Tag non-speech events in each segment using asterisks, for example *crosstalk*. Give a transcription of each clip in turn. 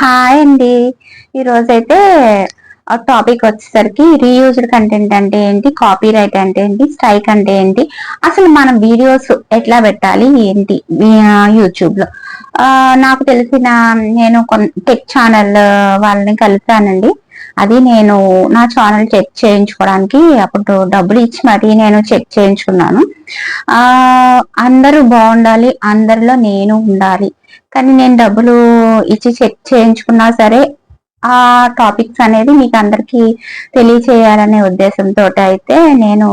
Hi అండి. ఈరోజైతే topic వచ్చేసరికి రీయూజ్డ్ కంటెంట్ అంటే ఏంటి కాపీ రైట్ అంటే ఏంటి స్ట్రైక్ అంటే ఏంటి అసలు మనం వీడియోస్ ఎట్లా పెట్టాలి ఏంటి యూట్యూబ్లో. నాకు తెలిసిన నేను టెక్ ఛానల్ వాళ్ళని కలిసానండి. అది నేను నా ఛానల్ చెక్ చేయించుకోవడానికి అప్పుడు డబ్బులు ఇచ్చి మరీ నేను చెక్ చేయించుకున్నాను. అందరూ బాగుండాలి అందరిలో నేను ఉండాలి. కానీ నేను డబ్బులు ఇచ్చి చెక్ చేయించుకున్నా సరే ఆ టాపిక్స్ అనేది మీకు అందరికీ తెలియచేయాలనే ఉద్దేశంతో అయితే నేను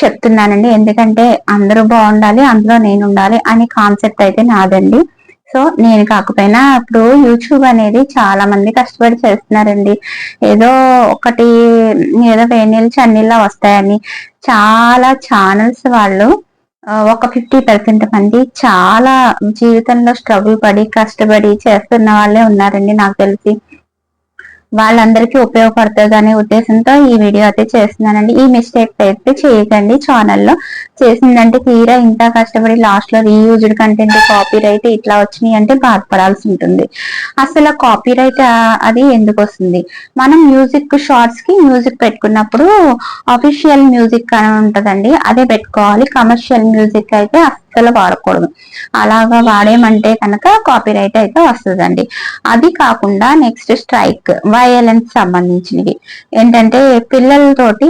చెప్తున్నానండి. ఎందుకంటే అందరూ బాగుండాలి అందులో నేను ఉండాలి అనే కాన్సెప్ట్ అయితే నాదండి. సో నేను కాకపోయినా ఇప్పుడు యూట్యూబ్ అనేది చాలా మంది కష్టపడి చేస్తున్నారండి. ఏదో ఒకటి ఏదో వేణీళ్ళు చన్నీళ్ళ వస్తాయని. చాలా ఛానల్స్ వాళ్ళు ఒక ఫిఫ్టీ పర్సెంట్ మంది చాలా జీవితంలో స్ట్రగుల్ పడి కష్టపడి చేస్తున్న వాళ్ళే ఉన్నారండి నాకు తెలిసి. వాళ్ళందరికీ ఉపయోగపడుతుంది అనే ఉద్దేశంతో ఈ వీడియో అయితే చేస్తున్నానండి. ఈ మిస్టేక్ అయితే చేయకండి ఛానల్లో. చేసిందంటే తీరా ఇంత కష్టపడి లాస్ట్లో రీయూజ్డ్ కంటెంట్ కాపీ రైట్ ఇట్లా వచ్చినాయి అంటే బాధపడాల్సి ఉంటుంది. అసలు కాపీ రైట్ అది ఎందుకు వస్తుంది? మనం మ్యూజిక్ షార్ట్స్కి మ్యూజిక్ పెట్టుకున్నప్పుడు అఫీషియల్ మ్యూజిక్ అని ఉంటుందండి. అదే పెట్టుకోవాలి. కమర్షియల్ మ్యూజిక్ అయితే అస్సలు వాడకూడదు. అలాగా వాడేమంటే కనుక కాపీ రైట్ అయితే వస్తుందండి. అది కాకుండా నెక్స్ట్ స్ట్రైక్ వయలెన్స్ సంబంధించినవి. ఏంటంటే పిల్లలతోటి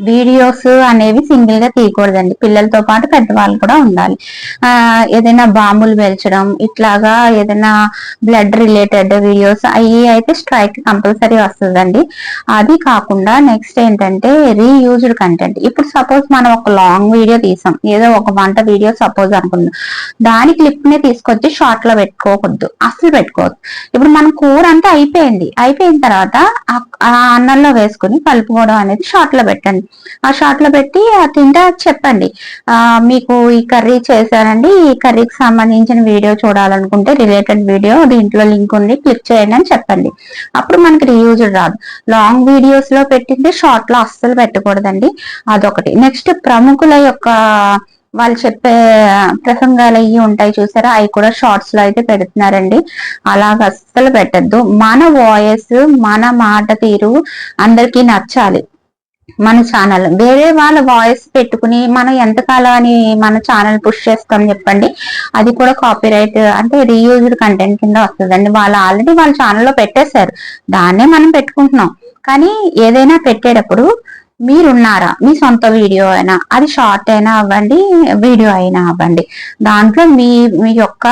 వీడియోస్ అనేవి సింగిల్గా తీయకూడదండి. పిల్లలతో పాటు పెద్దవాళ్ళు కూడా ఉండాలి. ఆ ఏదైనా బాంబులు పేల్చడం ఇట్లాగా ఏదైనా బ్లడ్ రిలేటెడ్ వీడియోస్ అవి అయితే స్ట్రైక్ కంపల్సరీ వస్తుందండి. అది కాకుండా నెక్స్ట్ ఏంటంటే రీయూజ్డ్ కంటెంట్. ఇప్పుడు సపోజ్ మనం ఒక లాంగ్ వీడియో తీసాం. ఏదో ఒక వంట వీడియో సపోజ్ అనుకుందాం. దాని క్లిప్ నే తీసుకొచ్చి షార్ట్లో పెట్టుకోకూడదు. అసలు పెట్టుకోవద్దు. ఇప్పుడు మన కూర అంతా అయిపోయింది. అయిపోయిన తర్వాత ఆ- ఆ అన్నంలో వేసుకుని కలుపుకోవడం అనేది షార్ట్లో పెట్టండి. ఆ షార్ట్లో పెట్టి ఆ తింటా చెప్పండి. ఆ మీకు ఈ కర్రీ చేశానండి. ఈ కర్రీకి సంబంధించిన వీడియో చూడాలనుకుంటే రిలేటెడ్ వీడియో దీంట్లో లింక్ ఉంది. క్లిక్ చేయండి అని చెప్పండి. అప్పుడు మనకి రీయూజ్డ్ రాదు. లాంగ్ వీడియోస్లో పెట్టింది షార్ట్లో అస్సలు పెట్టకూడదండి. అదొకటి. నెక్స్ట్ ప్రముఖుల యొక్క వాళ్ళు చెప్పే ప్రసంగాలు అయ్యి ఉంటాయి చూసారా? అవి కూడా షార్ట్స్లో అయితే పెడుతున్నారండి. అలాగ అస్సలు పెట్టద్దు. మన వాయిస్ మన మాట తీరు అందరికీ నచ్చాలి. మన ఛానల్ వేరే వాళ్ళ వాయిస్ పెట్టుకుని మనం ఎంతకాలం అని మన ఛానల్ పుష్ చేస్తాం చెప్పండి. అది కూడా కాపీ రైట్ అంటే రీయూజ్డ్ కంటెంట్ కింద వస్తుందండి. వాళ్ళు ఆల్రెడీ వాళ్ళ ఛానల్లో పెట్టేశారు. దాన్నే మనం పెట్టుకుంటున్నాం. కానీ ఏదైనా పెట్టేటప్పుడు మీరున్నారా? మీ సొంత వీడియో అయినా అది షార్ట్ అయినా అవ్వండి వీడియో అయినా అవ్వండి. దాంట్లో మీ మీ యొక్క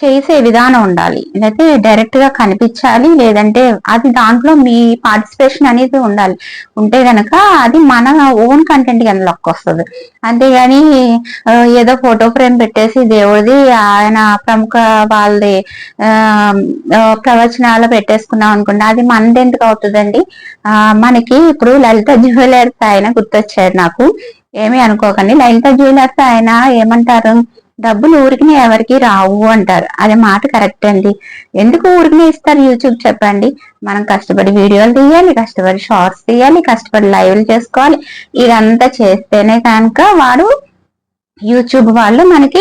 చేసే విధానం ఉండాలి. లేకపోతే డైరెక్ట్గా కనిపించాలి లేదంటే అది దాంట్లో మీ పార్టిసిపేషన్ అనేది ఉండాలి. ఉంటే గనక అది మన ఓన్ కంటెంట్ లొక్క వస్తుంది. అంతేగాని ఏదో ఫోటో ఫ్రేమ్ పెట్టేసి దేవుడిది ఆయన ప్రముఖ వాళ్ళది ప్రవచనాలు పెట్టేసుకున్నాం అనుకోండి అది మనది ఎందుకు అవుతుందండి? మనకి ఇప్పుడు లలిత జ్యువెలర్స్ ఆయన గుర్తొచ్చారు నాకు. ఏమీ అనుకోకండి. లలిత జ్యువెలర్స్ ఆయన ఏమంటారు? డబ్బులు ఊరికి ఎవరికి రావు అంటారు. అది మాట కరెక్ట్ అండి. ఎందుకు ఊరికి ఇస్తారు యూట్యూబ్ చెప్పండి. మనం కష్టపడి వీడియోలు తీయాలి కష్టపడి షార్ట్స్ తీయాలి కష్టపడి లైవ్లు చేసుకోవాలి. ఇదంతా చేస్తేనే కనుక వాడు యూట్యూబ్ వాళ్ళు మనకి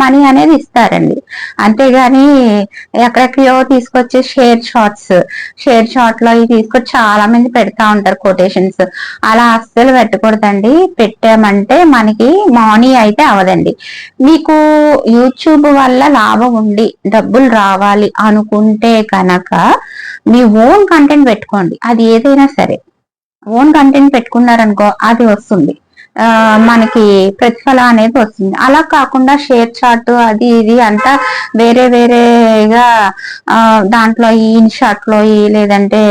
మనీ అనేది ఇస్తారండి. అంతేగాని ఎక్కడెక్కడో తీసుకొచ్చే షేర్ షార్ట్స్ షేర్ షార్ట్లో ఇవి తీసుకొచ్చి చాలా మంది పెడతా ఉంటారు కొటేషన్స్ అలా అస్సలు పెట్టకూడదండి. పెట్టామంటే మనకి మనీ అయితే అవదండి మీకు యూట్యూబ్ వల్ల లాభం ఉండి డబ్బులు రావాలి అనుకుంటే కనుక మీ ఓన్ కంటెంట్ పెట్టుకోండి. అది ఏదైనా సరే. ఓన్ కంటెంట్ పెట్టుకున్నారనుకో అది వస్తుంది. మనకి ప్రతిఫలం అనేది వస్తుంది. అలా కాకుండా షేర్ చాట్ అది ఇది అంతా వేరే వేరేగా దాంట్లో ఈ ఇన్షాట్లో ఈ లేదంటే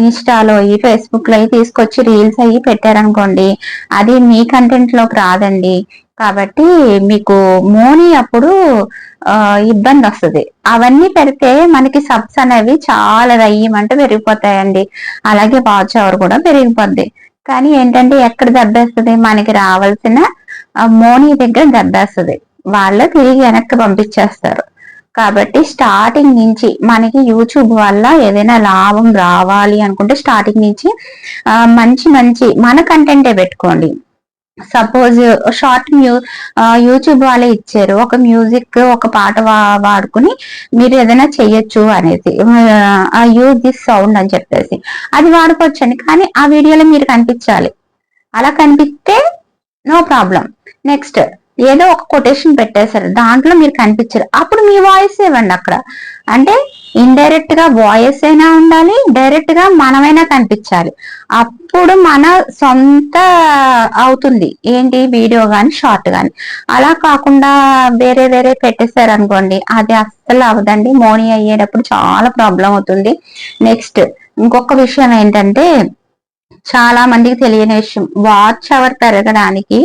ఇన్స్టాలో ఈ ఫేస్బుక్లో తీసుకొచ్చి రీల్స్ అయ్యి పెట్టారనుకోండి అది మీ కంటెంట్లోకి రాదండి. కాబట్టి మీకు మోనీ అప్పుడు ఇబ్బంది వస్తుంది. అవన్నీ పెడితే మనకి సబ్స్ అనేవి చాలా రయ్యమంటే పెరిగిపోతాయండి. అలాగే వాచ్ అవర్ కూడా పెరిగిపోద్ది. కానీ ఏంటంటే ఎక్కడ దెబ్బేస్తుంది? మనకి రావాల్సిన మోనీ దగ్గర దెబ్బేస్తుంది. వాళ్ళ తిరిగి వెనక్కి పంపించేస్తారు. కాబట్టి స్టార్టింగ్ నుంచి మనకి యూట్యూబ్ వల్ల ఏదైనా లాభం రావాలి అనుకుంటే స్టార్టింగ్ నుంచి మంచి మంచి మన కంటెంటే పెట్టుకోండి. సపోజ్ షార్ట్ మ్యూ యూట్యూబ్ వాళ్ళే ఇచ్చారు. ఒక మ్యూజిక్ ఒక పాట వాడుకుని మీరు ఏదైనా చెయ్యొచ్చు అనేది. యూజ్ దిస్ సౌండ్ అని చెప్పేసి. అది వాడుకోవచ్చండి. కానీ ఆ వీడియోలో మీరు కనిపించాలి. అలా కనిపిస్తే నో ప్రాబ్లం. నెక్స్ట్ ఏదో ఒక కొటేషన్ పెట్టేశారు. దాంట్లో మీరు కనిపించరు. అప్పుడు మీ వాయిస్ ఇవ్వండి అక్కడ. అంటే ఇండైరెక్ట్గా వాయిస్ అయినా ఉండాలి డైరెక్ట్గా మనమైనా కనిపించాలి. అప్పుడు మన సొంత అవుతుంది. ఏంటి? వీడియో కానీ షార్ట్ కానీ అలా కాకుండా వేరే వేరే పెట్టేశారు అనుకోండి అది అస్సలు అవదండి మోనీ అయ్యేటప్పుడు చాలా ప్రాబ్లం అవుతుంది. నెక్స్ట్ ఇంకొక విషయం ఏంటంటే చాలా మందికి తెలియని విషయం. వాచ్ అవర్ పెరగడానికి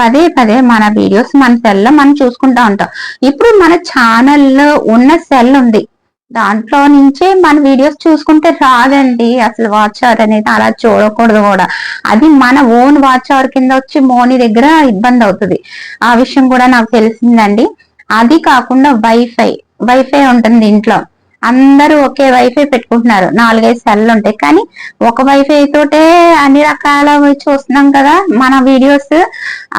పదే పదే మన వీడియోస్ మన సెల్ మనం చూసుకుంటా ఉంటాం. ఇప్పుడు మన ఛానల్లో ఉన్న సెల్ ఉంది. దాంట్లో నుంచే మన వీడియోస్ చూసుకుంటే రాదండి. అసలు వాచ్ అవర్ అనేది అలా చూడకూడదు కూడా. అది మన ఓన్ వాచ్ అవర్ కింద వచ్చి మోని దగ్గర ఇబ్బంది అవుతుంది. ఆ విషయం కూడా నాకు తెలిసిందండి. అది కాకుండా వైఫై వైఫై ఉంటుంది ఇంట్లో. అందరూ ఒకే వైఫై పెట్టుకుంటున్నారు. నాలుగైదు సెల్లు ఉంటాయి. కానీ ఒక వైఫై తోటే అన్ని రకాల చూస్తున్నాం కదా మన వీడియోస్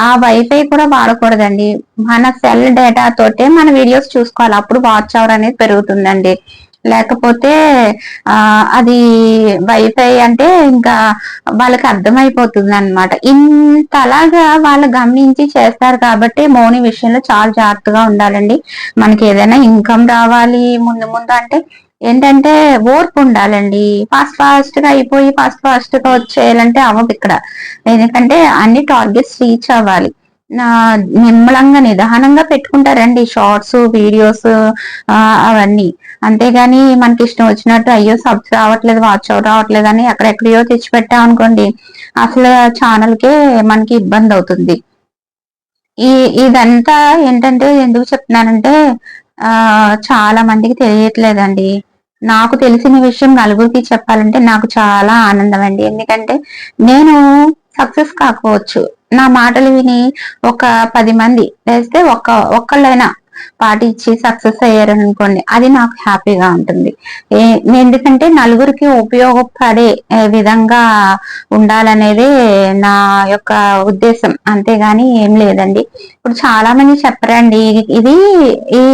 ఆ వైఫై కూడా వాడకూడదండి. మన సెల్ డేటా తోటే మన వీడియోస్ చూసుకోవాలి. అప్పుడు వాచ్ అవర్ అనేది పెరుగుతుందండి. లేకపోతే అది వైఫై అంటే ఇంకా వాళ్ళకి అర్థమైపోతుంది అనమాట ఇంతలాగా వాళ్ళు గమనించి చేస్తారు కాబట్టి మౌని విషయంలో చాలా జాగ్రత్తగా ఉండాలండి. మనకి ఏదైనా ఇన్కమ్ రావాలి ముందు ముందు అంటే ఏంటంటే ఓర్పు ఉండాలండి. ఫాస్ట్ ఫాస్ట్గా అయిపోయి ఫాస్ట్ ఫాస్ట్గా వచ్చేయాలంటే అవ్వదు ఇక్కడ. ఎందుకంటే అన్ని టార్గెట్స్ రీచ్ అవ్వాలి. నిమ్మలంగా నిదానంగా పెట్టుకుంటారండి. షార్ట్స్ వీడియోస్ అవన్నీ. అంతేగాని మనకి ఇష్టం వచ్చినట్టు అయ్యో సబ్స్ రావట్లేదు వాచ్ అవుట్ రావట్లేదు అని ఎక్కడెక్కడో తెచ్చిపెట్టాం అనుకోండి అసలు ఛానల్కే మనకి ఇబ్బంది అవుతుంది. ఈ ఇదంతా ఏంటంటే ఎందుకు చెప్తున్నానంటే ఆ చాలా మందికి తెలియట్లేదండి. నాకు తెలిసిన విషయం నలుగురికి చెప్పాలంటే నాకు చాలా ఆనందం అండి ఎందుకంటే నేను సక్సెస్ కాకపోవచ్చు. నా మాటలు విని ఒక పది మంది లేస్తే ఒక ఒక్కళ్ళైనా పాటించి సక్సెస్ అయ్యారని అనుకోండి అది నాకు హ్యాపీగా ఉంటుంది. ఎందుకంటే నలుగురికి ఉపయోగపడే విధంగా ఉండాలనేది నా యొక్క ఉద్దేశం. అంతేగాని ఏం లేదండి. ఇప్పుడు చాలా మంది చెప్పరండి ఇది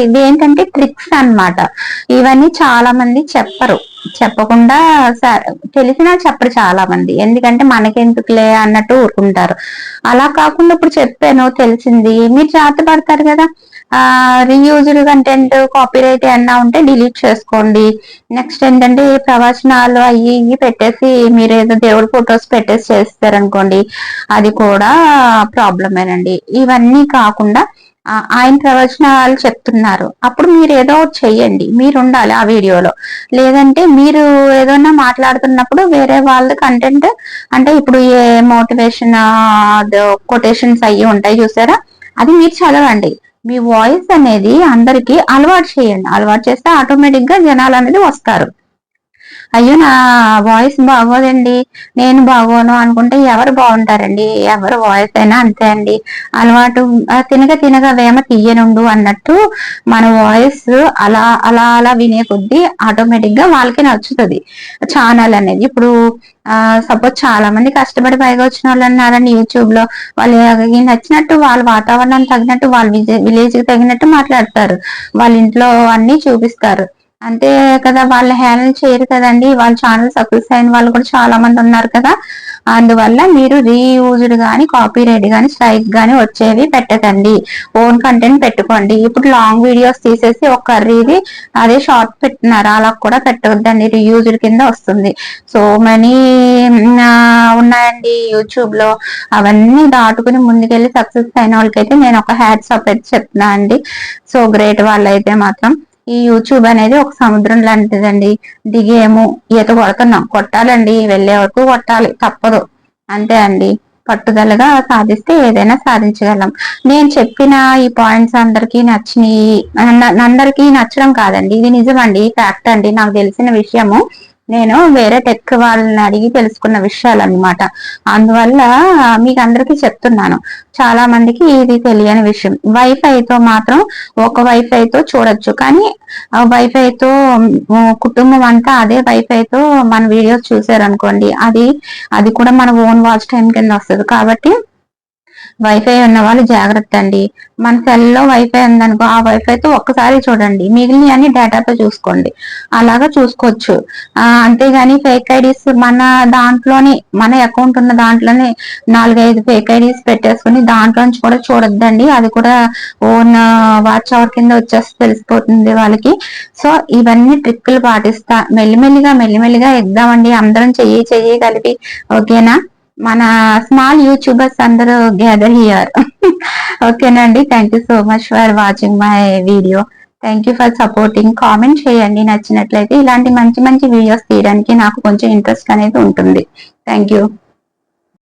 ఇది ఏంటంటే ట్రిక్స్ అనమాట ఇవన్నీ చాలా మంది చెప్పరు. చెప్పకుండా తెలిసినా చెప్పరు చాలా మంది ఎందుకంటే మనకెందుకులే అన్నట్టు ఊరుకుంటారు. అలా కాకుండా ఇప్పుడు చెప్పాను తెలిసింది. మీరు జాతి పడతారు కదా. రీయూజ్డ్ కంటెంట్ కాపీరైట్ ఏమన్నా ఉంటే డిలీట్ చేసుకోండి. నెక్స్ట్ ఏంటంటే ప్రవచనాలు అవి ఇవి పెట్టేసి మీరు ఏదో దేవుడి ఫొటోస్ పెట్టేసి చేస్తారనుకోండి అది కూడా ప్రాబ్లమేనండి ఇవన్నీ కాకుండా ఆయన ప్రవచనాలు చెప్తున్నారు. అప్పుడు మీరు ఏదో చెయ్యండి. మీరు ఉండాలి ఆ వీడియోలో. లేదంటే మీరు ఏదైనా మాట్లాడుతున్నప్పుడు వేరే వాళ్ళ కంటెంట్ అంటే ఇప్పుడు ఏ మోటివేషన్ కొటేషన్స్ అయ్యి ఉంటాయి చూసారా? అది మీరు చదవండి. మీ వాయిస్ అనేది అందరికి అలవాటు చేయండి. అలవాటు చేస్తే ఆటోమేటిక్గా జనాలు అనేది వస్తారు. అయ్యో నా వాయిస్ బాగోదండి. నేను బాగోను అనుకుంటే ఎవరు బాగుంటారండి? ఎవరు వాయిస్ అయినా అంతే అండి. అలవాటు తినక తినక వేమ తీయనుండు అన్నట్టు మన వాయిస్ అలా అలా అలా వినే కొద్దీ ఆటోమేటిక్గా వాళ్ళకి నచ్చుతుంది. ఛానల్ అనేది. ఇప్పుడు ఆ సపోజ్ చాలా మంది కష్టపడి పైగా వచ్చిన వాళ్ళు అన్నారండి యూట్యూబ్లో వాళ్ళు నచ్చినట్టు వాళ్ళ వాతావరణానికి తగినట్టు వాళ్ళ విలేజ్కి తగినట్టు మాట్లాడతారు. వాళ్ళ ఇంట్లో అన్ని చూపిస్తారు. అంతే కదా వాళ్ళు హ్యాండిల్ చేయరు కదండి. వాళ్ళ ఛానల్ సక్సెస్ అయిన వాళ్ళు కూడా చాలా మంది ఉన్నారు కదా. అందువల్ల మీరు రీయూజ్డ్ కానీ కాపీ రైట్ కానీ స్ట్రైక్ కానీ వచ్చేవి పెట్టకండి. ఓన్ కంటెంట్ పెట్టుకోండి. ఇప్పుడు లాంగ్ వీడియోస్ తీసేసి ఒక కర్రీది అదే షార్ట్ పెట్టినారు. అలా కూడా పెట్టవద్దండి. రీయూజ్డ్ కింద వస్తుంది. సో మనీ ఉన్నాయండి యూట్యూబ్లో. అవన్నీ దాటుకుని ముందుకెళ్ళి సక్సెస్ అయిన వాళ్ళకైతే నేను ఒక హ్యాట్స్ అప్ అయితే చెప్తున్నా అండి సో గ్రేట్ వాళ్ళైతే మాత్రం. ఈ యూట్యూబ్ అనేది ఒక సముద్రం లాంటిదండి. దిగేమో ఈత కొడుతున్నాం కొట్టాలండి. వెళ్ళే వరకు కొట్టాలి. తప్పదు. అంతే అండి. పట్టుదలగా సాధిస్తే ఏదైనా సాధించగలం. నేను చెప్పిన ఈ పాయింట్స్ అందరికీ నచ్చినాయి అందరికీ నచ్చడం కాదండి. ఇది నిజమండి. ఫ్యాక్ట్ అండి. నాకు తెలిసిన విషయము. నేను వేరే టెక్ వాళ్ళని అడిగి తెలుసుకున్న విషయాలు అనమాట అందువల్ల మీకు అందరికీ చెప్తున్నాను. చాలా మందికి ఇది తెలియని విషయం. వైఫైతో మాత్రం ఒక వైఫైతో చూడొచ్చు. కానీ వైఫైతో కుటుంబం అంతా అదే వైఫైతో మన వీడియోస్ చూసారనుకోండి అది అది కూడా మన ఓన్ వాచ్ టైం కింద వస్తుంది. కాబట్టి వైఫై ఉన్న వాళ్ళు జాగ్రత్త అండి మన సెల్లో వైఫై ఉందనుకో ఆ వైఫైతో ఒక్కసారి చూడండి. మిగిలిన అన్ని డేటాతో చూసుకోండి. అలాగా చూసుకోవచ్చు. అంతేగాని ఫేక్ ఐడీస్ మన దాంట్లోని మన అకౌంట్ ఉన్న దాంట్లోనే నాలుగైదు ఫేక్ ఐడీస్ పెట్టేసుకుని దాంట్లో నుంచి కూడా చూడొద్దండి. అది కూడా ఓన్ వాచ్ అవర్ కింద వచ్చేసి తెలిసిపోతుంది వాళ్ళకి. సో ఇవన్నీ ట్రిక్కులు పాటిస్తా. మెల్లిమెల్లిగా మెల్లిమెల్లిగా ఎగ్దామండి అందరం చెయ్యి చెయ్యి కలిపి. ఓకేనా? మన స్మాల్ యూట్యూబర్స్ అందరూ గ్యాదర్ హియర్ *laughs* ఓకేనండి. Thank you so much for watching my video thank you for supporting comment చేయండి నచ్చినట్లయితే ఇలాంటి మంచి మంచి వీడియోస్ తీయడానికి నాకు కొంచెం ఇంట్రెస్ట్ అనేది ఉంటుంది. Thank you